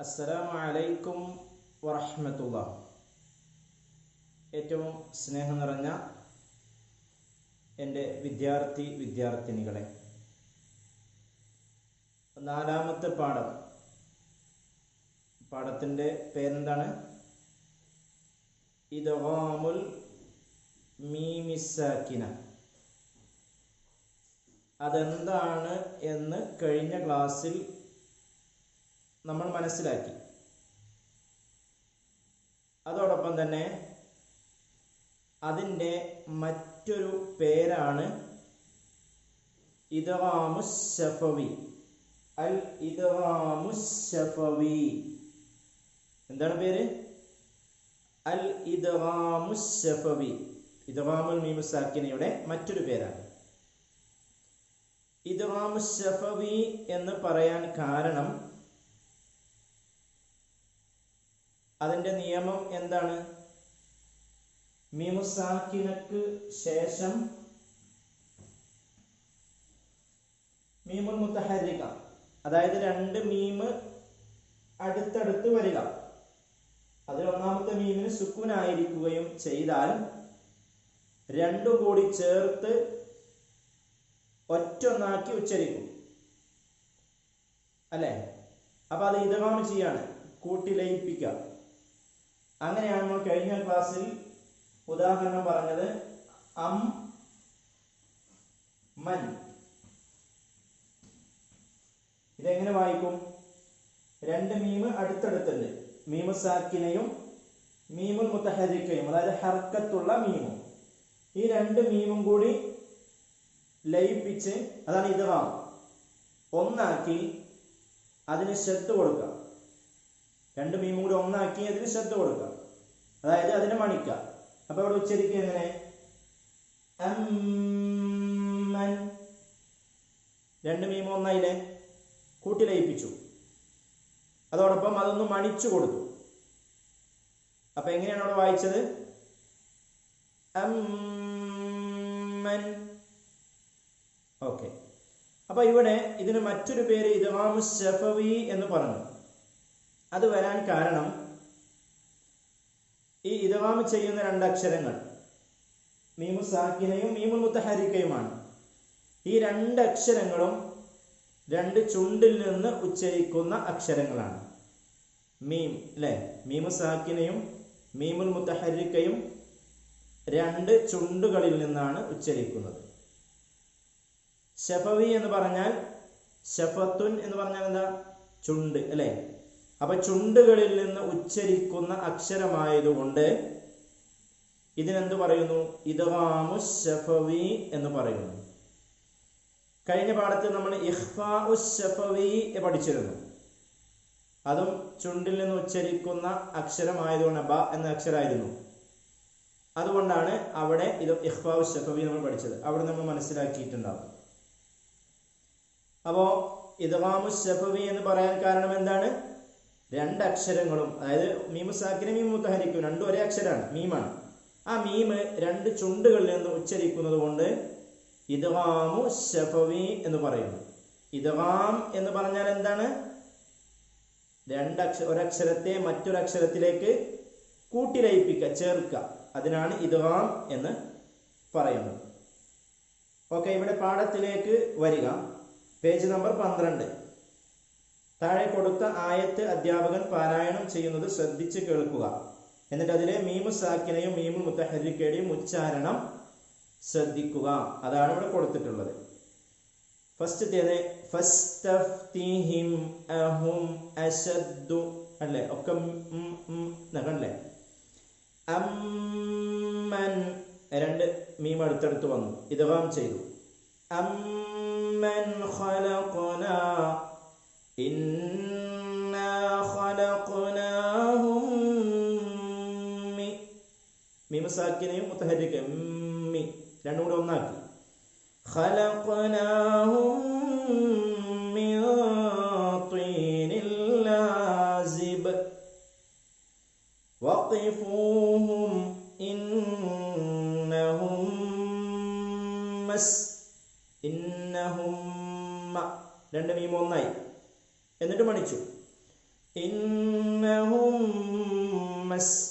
അസ്സലാമു അലൈക്കും വറഹ്മത്തുള്ള. ഏറ്റവും സ്നേഹം നിറഞ്ഞ എന്റെ വിദ്യാർത്ഥി വിദ്യാർത്ഥിനികളെ നാലാമത്തെ പാഠം. പാഠത്തിന്റെ പേരെന്താണ്? ഇദ്ഗാമുൽ മീമിസാക്കിന. അതെന്താണ് എന്ന് കഴിഞ്ഞ ക്ലാസ്സിൽ നമ്മൾ മനസ്സിലാക്കി. അതോടൊപ്പം തന്നെ അതിന്റെ മറ്റൊരു പേരാണ് ഇതവാമുഷഫവി അൽ ഇതവാമുഷഫവി എന്താണ് പേര്? അൽ ഇതവാമുഷഫവി ഇതവാമുൽ മീമുസാക്കിനയുടെ മറ്റൊരു പേരാണ്. ഇതവാമുഷഫവി എന്ന് പറയാൻ കാരണം അതിന്റെ നിയമം എന്താണ്? മീമുസാക്കിനക്ക് ശേഷം മീമുൽ മുത്തഹരിക അതായത് രണ്ട് മീമ് അടുത്തടുത്ത് വരിക. അതിൽ ഒന്നാമത്തെ മീമിന് സുക്കുനായിരിക്കുകയും ചെയ്താൽ രണ്ടും കൂടി ചേർത്ത് ഒറ്റൊന്നാക്കി ഉച്ചരിക്കും. അല്ലേ? അപ്പൊ അത് ഇതകാമ ചെയ്യാണ്. കൂട്ടി ലയിപ്പിക്കുക അങ്ങനെയാണ് നമ്മൾ കഴിഞ്ഞ ക്ലാസ്സിൽ ഉദാഹരണം പറഞ്ഞത്. അം മൻ. ഇതെങ്ങനെ വായിക്കും? രണ്ട് മീമ് അടുത്തടുത്തുണ്ട്. മീമു സാക്കിനെയും മീമുൽ മുത്തഹരിക്കയും അതായത് ഹർക്കത്തുള്ള മീമും. ഈ രണ്ട് മീമും കൂടി ലയിപ്പിച്ച് അതാണ് ഇതവാം. ഒന്നാക്കി അതിന് ശ്രദ്ധ കൊടുക്കുക രണ്ട് മീമും കൂടി ഒന്നാക്കി അതിന് ശ്രദ്ധ കൊടുക്കുക അതായത് അതിനെ മണിക്കുക അപ്പൊ ഇവിടെ ഉച്ചരിക്കുക എങ്ങനെ? രണ്ട് മീമും ഒന്നതിനെ കൂട്ടി ലയിപ്പിച്ചു അതോടൊപ്പം അതൊന്ന് മണിച്ചു കൊടുത്തു. അപ്പൊ എങ്ങനെയാണ് അവിടെ വായിച്ചത്? ഓക്കെ. അപ്പൊ ഇവിടെ ഇതിന് മറ്റൊരു പേര് ഇതാമു ഷഫവി എന്ന് പറഞ്ഞു. അത് വരാൻ കാരണം ഈ ഇതവാമി ചെയ്യുന്ന രണ്ട് രണ്ടക്ഷരങ്ങൾ മീമു സാക്കിനയും മീമു മുത്തഹരിക്കയുമാണ്. ഈ രണ്ട് അക്ഷരങ്ങളും രണ്ട് ചുണ്ടിൽ നിന്ന് ഉച്ചരിക്കുന്ന അക്ഷരങ്ങളാണ്. മീം അല്ലെ? മീമു സാക്കിനയും മീമുൽ മുത്തഹരിക്കയും രണ്ട് ചുണ്ടുകളിൽ നിന്നാണ് ഉച്ചരിക്കുന്നത്. ഷഫവി എന്ന് പറഞ്ഞാൽ ഷഫത്തുൻ എന്ന് പറഞ്ഞാൽ എന്താ? ചുണ്ട് അല്ലെ? അപ്പൊ ചുണ്ടുകളിൽ നിന്ന് ഉച്ചരിക്കുന്ന അക്ഷരമായതുകൊണ്ട് ഇതിനെന്ത് പറയുന്നു? ഇദ്ഗാമു ഷഫവി എന്ന് പറയുന്നു. കഴിഞ്ഞ പാഠത്തിൽ നമ്മൾ ഇഹ്ഫാഉ ഷഫവി പഠിച്ചിരുന്നു. അതും ചുണ്ടിൽ നിന്ന് ഉച്ചരിക്കുന്ന അക്ഷരമായതുകൊണ്ട് ബ എന്ന അക്ഷരമായിരുന്നു അതുകൊണ്ടാണ് അവിടെ ഇത് ഇഹ്ഫാവ് ഷഫവി നമ്മൾ പഠിച്ചത്. അവിടെ നമ്മൾ മനസ്സിലാക്കിയിട്ടുണ്ടാവും. അപ്പോ ഇദ്ഗാമു ഷഫവി എന്ന് പറയാൻ കാരണം എന്താണ്? രണ്ട് അക്ഷരങ്ങളും അതായത് മീമു സാക്കിന് മീമു മുത്തഹരിക്കും രണ്ടും ഒരേ അക്ഷരമാണ് മീമാണ്. ആ മീമ് രണ്ട് ചുണ്ടുകളിൽ നിന്ന് ഉച്ചരിക്കുന്നത് കൊണ്ട് ഇദ്ഗാമു ഷഫവി എന്ന് പറയുന്നു. ഇദ്ഗാം എന്ന് പറഞ്ഞാൽ എന്താണ്? രണ്ടക്ഷ ഒരക്ഷരത്തെ മറ്റൊരക്ഷരത്തിലേക്ക് കൂട്ടിലയിപ്പിക്കുക ചേർക്കുക. അതിനാണ് ഇദ്ഗാം എന്ന് പറയുന്നത്. ഓക്കെ ഇവിടെ പാഠത്തിലേക്ക് വരിക. പേജ് നമ്പർ പന്ത്രണ്ട്. താഴെ കൊടുത്ത ആയത്ത് അധ്യാപകൻ പാരായണം ചെയ്യുന്നത് ശ്രദ്ധിച്ച് കേൾക്കുക. എന്നിട്ട് അതിലെ മീമു സാക്കിനെയും മീമു മുത്തഹരിക്കയുടെയും ഉച്ചാരണം ശ്രദ്ധിക്കുക. അതാണ് ഇവിടെ കൊടുത്തിട്ടുള്ളത്. ഫസ്റ്റത്തേത് ഫസ്തഫ്തിഹിം അഹും അല്ലേ? ഒക്കെ നകല്ലേ അമ്മൻ രണ്ട് മീം അടുത്തടുത്ത് വന്നു. ഇതവാം ചെയ്തു. അമ്മൻ മീം സാക്കിനെയും മുത്തഹരിക്ക മി രണ്ടും കൂടെ ഒന്നാക്കി خلقناهم من طين لازب وقفوهم إنهم مس إنهم രണ്ട് മീമ ഒന്നായി എന്നിട്ട് മണിച്ചു إنهم مسؤولون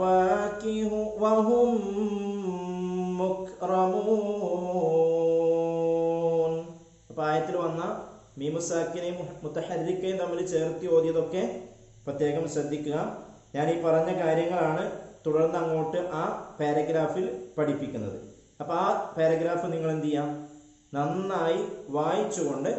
فواكه وهم مكرمون അപ്പൊ ആയത്തിൽ വന്ന മീമുസാക്കിനെയും മുത്തഹരിക്കയും തമ്മിൽ ചേർത്തി ഓതിയതൊക്കെ പ്രത്യേകം ശ്രദ്ധിക്കുക ഞാൻ ഈ പറഞ്ഞ കാര്യങ്ങളാണ് തുടർന്ന് അങ്ങോട്ട് ആ പാരഗ്രാഫിൽ പഠിപ്പിക്കുന്നത് അപ്പൊ ആ പാരഗ്രാഫ് നിങ്ങൾ എന്ത് ചെയ്യാം നന്നായി വായിച്ചുകൊണ്ട്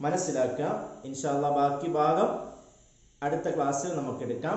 മനസ്സിലാക്കുക ഇൻഷാല്ല ബാക്കി ഭാഗം അടുത്ത ക്ലാസ്സിൽ നമുക്ക് എടുക്കാം